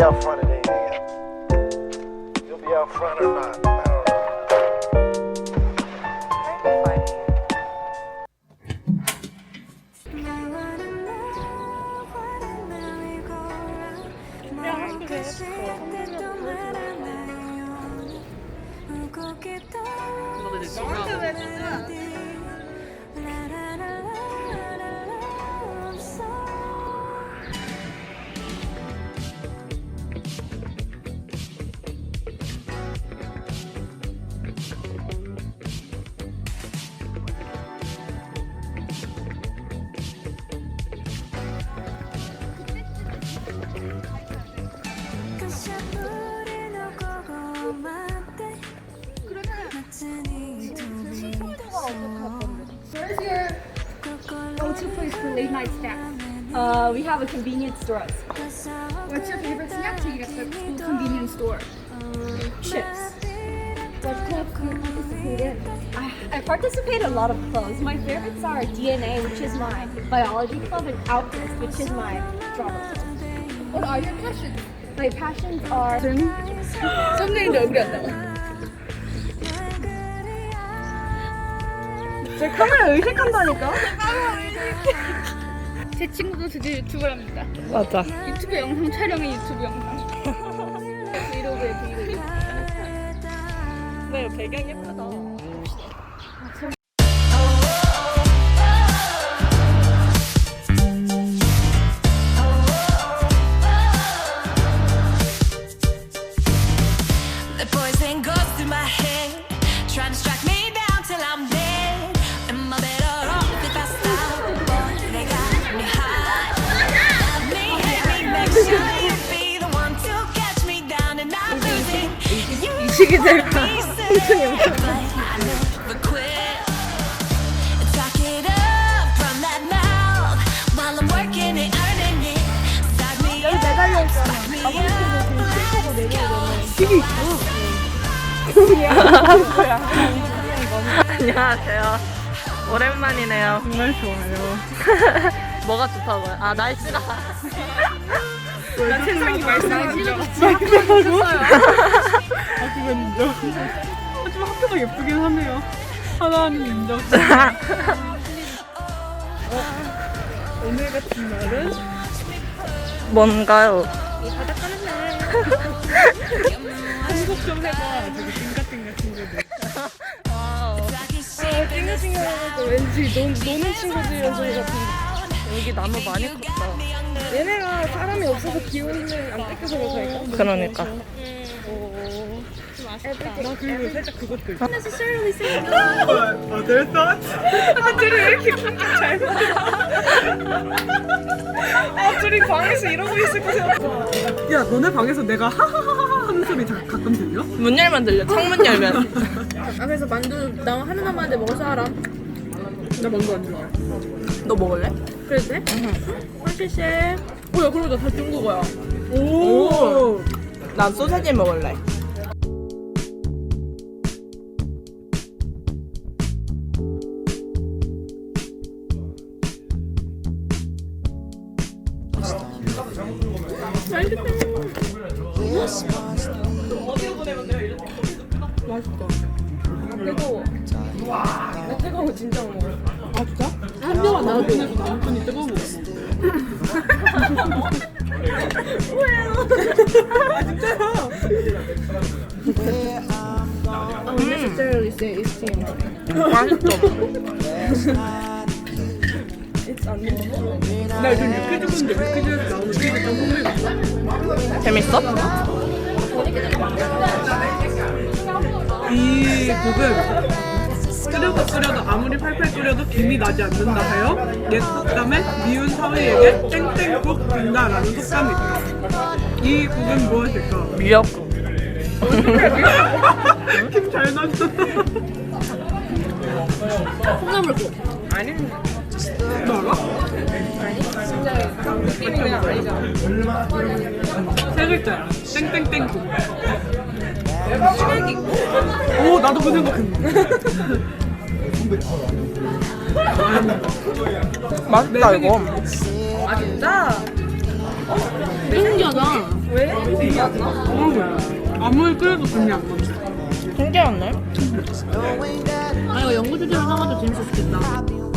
way up front. Uh, we have a convenience store. What's your favorite snack to eat at the school convenience store? chips. What club do you participate in? I, I participate in a lot of clubs. My favorites are DNA, which is my biology club, and Outburst, which is my drama club. What are your passions? My passions are 썸네일도 얼굴이 안 나와. 제 카메라 의식한다니까? 제 친구도 드디어 유튜브를 합니다. 맞아. 유튜브 영상 촬영의 유튜브 영상. 브이로그에 브이로그. 네, 배경 예쁘다. Up, spark me up. 시기 있어. 안녕하세요. 오랜만이네요. 정말 좋아요. 뭐가 좋다고요? 아, 날씨가. 난 세상이 말씀하시죠. 말씀하고? 아, 그건 인정. 하지만 학교가 예쁘긴 하네요. 하나님 인정. 오늘 같은 날은? 뭔가요? 한국 좀 해봐. 되게 띵가띵가 친구들. 아, 띵가띵가 하니까 왠지 노, 노는 친구들이랑 저희 같은 여기 나무 많이 컸다. 얘네가 사람이 없어서 기운을 안 뺏겨서 그럴까? 그러니까. 나 그리고 살짝 그것도 있어. necessarily say no. Other thoughts? 아, 둘이 왜 이렇게 공격 잘 아, 둘이 방에서 이러고 있을 거 생각해. 야, 너네 방에서 내가 하하하하 하는 소리 자, 가끔 들려? 문 열면 들려. 창문 열면. 아 그래서 만두 나 하는 남았는데 먹을 사람 나 만두 안 좋아해. 너 먹을래? 그래도 돼? 한시씨 뭐야, 그러다 다 중국어야. 오. 난 소세지 먹을래. 뜨거워 진짜 먹어 아, 진짜? 한 명만 나도. 남편이 뜨거운 거 먹어. unnecessarily say it's team 맛있어. 나 요즘 유퀴즈본데 유퀴즈에서 나오는 게 일단 흥미가 있어. 재밌어? 이 국은 끓여도 끓여도 아무리 팔팔 끓여도 김이 나지 않는다 하여 옛 속담에 미운 사위에게 땡땡국 된다라는 속담이 있다. 이 국은 무엇일까? 미역국. 김잘 났어. 콩나물국. 아니, 너 알아? 느낌이 그냥 아니잖아. 세 글자야. 땡땡땡국. 오 나도 그 생각했네. 맛있다, 이거. 아 진짜? 신기하다. 아무리 끓여도 김이 안 난다. 신기하네. 아 이거 연구 주제로 삼아도 재밌었겠다.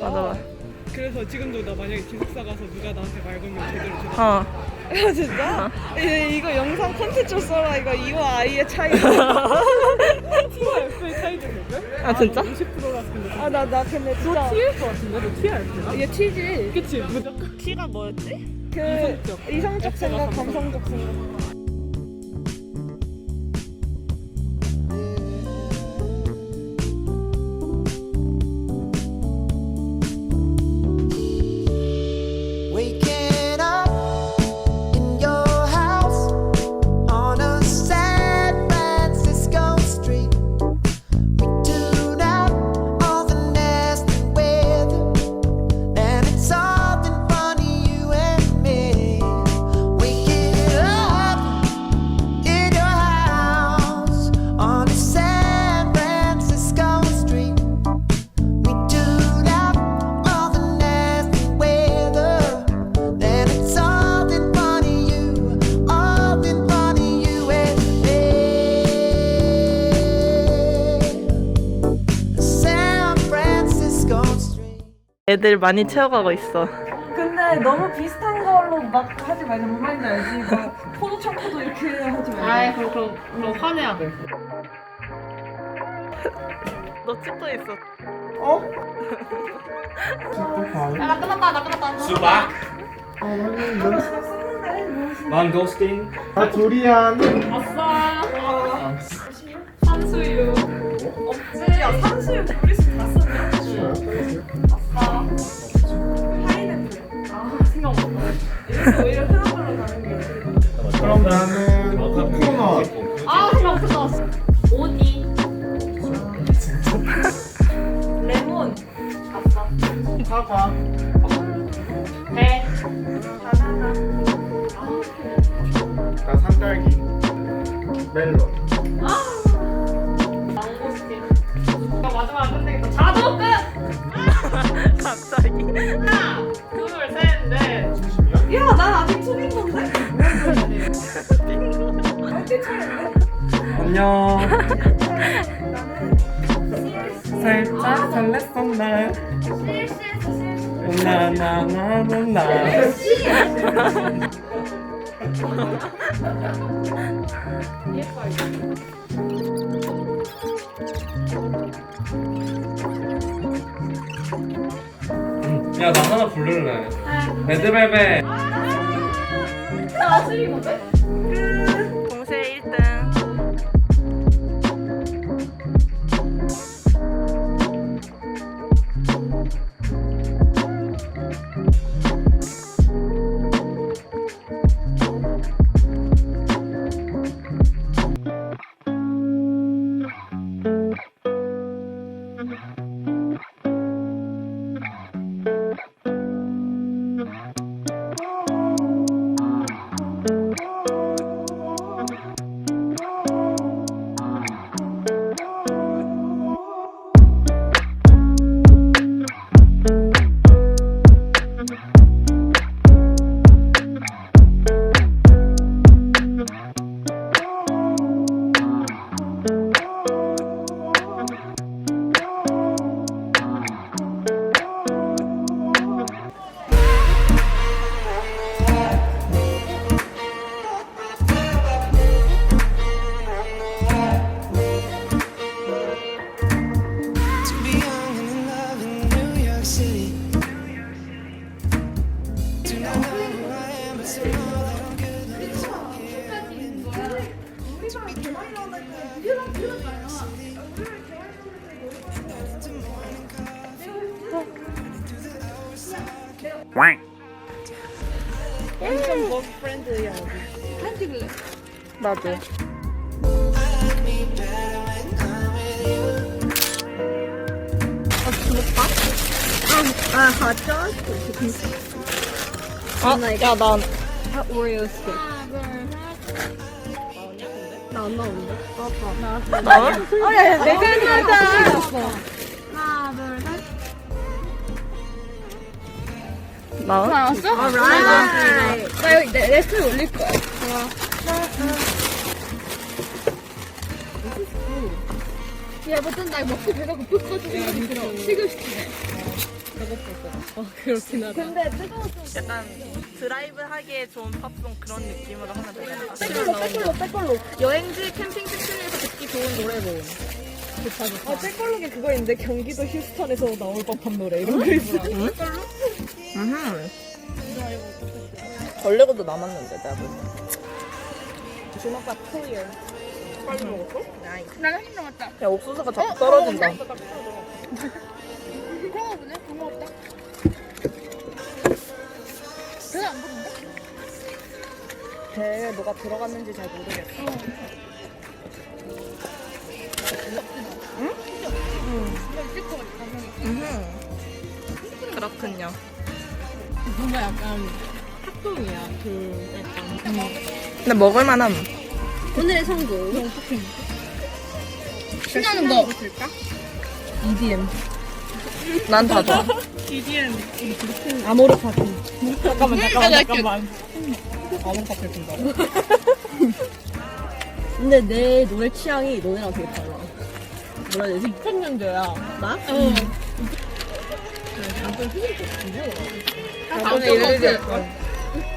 맞아. 그래서 지금도 나 만약에 기숙사 가서 누가 나한테 말 걸면 제대로 줘. 어. 아 진짜? 이, 이거 영상 콘텐츠로 써라. 이거 이와 아이의 차이. T와 F의 차이 좀 볼까? 아, 진짜? 50%라서 근데 아 나 나 근데 진짜. 너 T일 것 같은데? 너 T야 F야? 이게 T지. 그치 무조건 T가 뭐였지? 그 이성적. 이성적 생각, 감성적 생각. 애들 많이 채워가고 있어. 근데 너무 비슷한 걸로 막 하지 말자. 뭔 말인지 알지? 막 포도 청포도 이렇게 하지 말자. 아이 그럼 그럼 그럼 화내야 돼. 너 찍고 있어. 나 끝났다 나 끝났다. 수박 망고스틴 아 두리안 아싸. 산수유. 없지. 야 산수유 둘이 아 생각 없었네. 이렇게 오히려 흔한 걸로 가는 게. 그럼 나는 코코넛 아 생각 없었어. 오니. 레몬. 아싸. 사과 배. 바나나. 나 산딸기 멜론 망고스틴. 마지막 끝내겠다. 자도 끝. 갑자기. 안녕. 살짝 설렜어 날 나나나나나. 야 나 하나 부를래. 레드벨벳. 나 쓰리 건데? 동 나도. 아, 야, 난 오레오 스틱. 나안 나오는데? 나와? 어, 야, 야, 내가 했는데. 하나, 둘, 셋. 나왔어? alright. 나 여기 스토리 올릴 거야. 야, 어떤 날 먹고 배가 고팠거든. 식을시키네. 그렇긴 하다. 근데 뜨거웠어. 약간 드라이브 하기에 좋은 팝송 그런 느낌으로 하면 되겠다. 빼걸로, 빼걸로, 빼걸로. 여행지 캠핑 시즌에서 듣기 좋은 노래로. 좋다, 좋다. 아, 잭걸록에 그거 있는데 경기도 휴스턴에서 나올 법한 노래 이런 거 있어. 응? 응. 걸레고도 남았는데 내가 보면. 주먹밥 클리어. 빨리 먹었어? 나이스. 나 한입 남았다. 야 옥수수가 자꾸 떨어진다. 그런 거 보네? 그런 거 없다. 배가 안 부른데? 배에 뭐가 들어갔는지 잘 모르겠어. 음. 그렇군요. 뭔가 약간 탁동이야. 그 약간 근데 먹을만함. 오늘의 선구. 신나는 거. EDM. 난 다 좋아. EDM 아모르 파티. 잠깐만 아, 잠깐만 나 잠깐만. 아무 카페 든다. 근데 내 노래 취향이 너네랑 되게 달라. 뭐라 해야 되지? 2000년대야. 나? 어. 오늘 일일이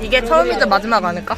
이게 처음이자 마지막 아닐까?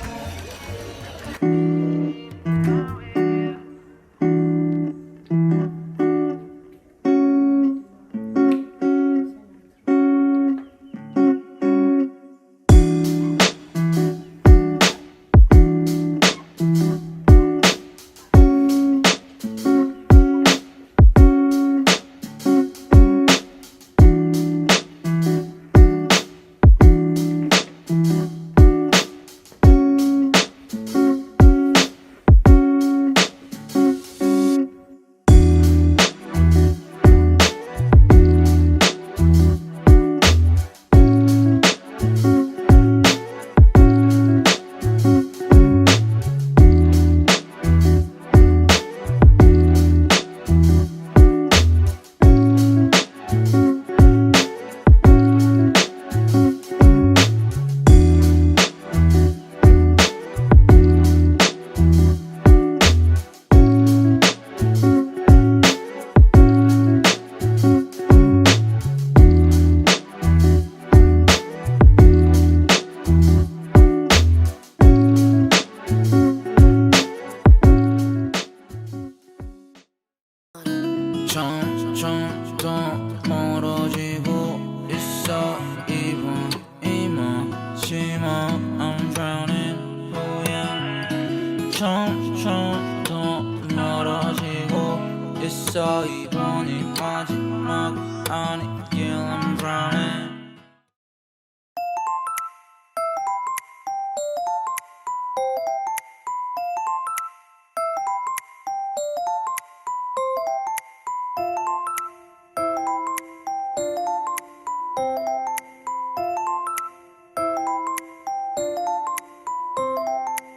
점점 더 멀어지고 있어. 이번이 마지막 아니길 I'm drowning